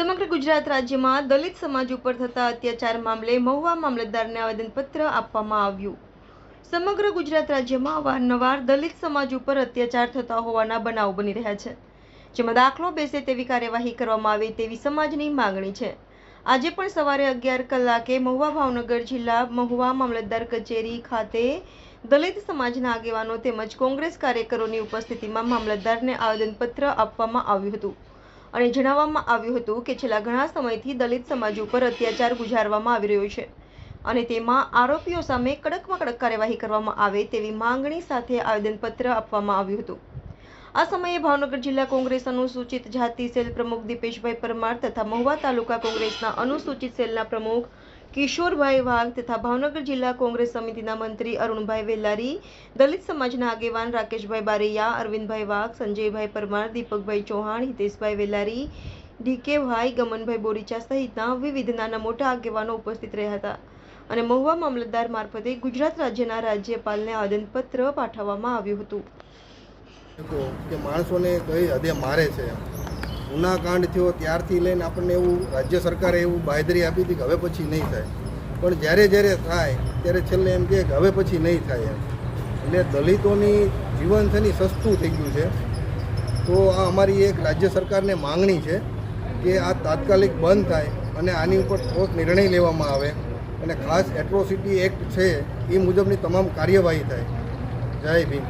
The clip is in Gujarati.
ગુજરાત રાજ્યમાં દલિત સમાજ ઉપર થતા અત્યાચાર મામલે મહુવા મામલતદારને આવેદનપત્ર આપવામાં આવ્યું. સમગ્ર ગુજરાત રાજ્યમાં અવારનવાર દલિત સમાજ ઉપર અત્યાચાર થતા હોવાના બનાવ બની રહ્યા છે. જેમાં દાખલો બેસે તેવી કાર્યવાહી કરવામાં આવે તેવી સમાજની માંગણી છે. આજે પણ સવારે અગિયાર કલાકે મહુવા ભાવનગર જિલ્લા મહુવા મામલતદાર કચેરી ખાતે દલિત સમાજના આગેવાનો તેમજ કોંગ્રેસ કાર્યકરોની ઉપસ્થિતિમાં મામલતદારને આવેદનપત્ર આપવામાં આવ્યું હતું. અને જણાવવામાં આવ્યું હતું કે છેલ્લા ઘણા સમયથી દલિત સમાજ ઉપર અત્યાચાર ગુજારવામાં આવી રહ્યો છે. અને તેમાં આરોપીઓ સામે કડકમાં કડક કાર્યવાહી કરવામાં આવે તેવી માંગણી સાથે આવેદનપત્ર આપવામાં આવ્યું હતું. આ સમયે ભાવનગર જિલ્લા કોંગ્રેસ અનુસૂચિત જાતિ સેલ પ્રમુખ દીપેશભાઈ પરમાર તથા મહુવા તાલુકા કોંગ્રેસના અનુસૂચિત સેલના પ્રમુખ કિશોરભાઈ વાઘ તથા ભાવનગર જિલ્લા કોંગ્રેસ સમિતિના મંત્રી અરુણભાઈ વેલારી દલિત સમાજના આગેવાન રાકેશભાઈ બારૈયા, અરવિંદભાઈ વાઘ, સંજયભાઈ પરમાર, દીપકભાઈ ચૌહાણ, હિતેશભાઈ વેલારી ડીકેભાઈ ગમનભાઈ બોરીચા સહિતના વિવિધ નાના મોટા આગેવાનો ઉપસ્થિત રહ્યા હતા. અને મહુવા મામલતદાર મારફતે ગુજરાત રાજ્યના રાજ્યપાલને આવેદનપત્ર પાઠવવામાં આવ્યું હતું. કે માણસોને કઈ હદે મારે છે ગુનાકાંડ થયો ત્યારથી લઈને આપણને એવું રાજ્ય સરકારે એવું બાહેધરી આપી હતી કે હવે પછી નહીં થાય. પણ જ્યારે જ્યારે થાય, ત્યારે છેલ્લે એમ કહે કે હવે પછી નહીં થાય એમ. એટલે દલિતોની જીવન છે ને સસ્તું થઈ ગયું છે. તો આ અમારી એક રાજ્ય સરકારને માંગણી છે કે આ તાત્કાલિક બંધ થાય અને આની ઉપર ઠોસ નિર્ણય લેવામાં આવે અને ખાસ એટ્રોસિટી એક્ટ છે, એ મુજબની તમામ કાર્યવાહી થાય. જય ભીમ.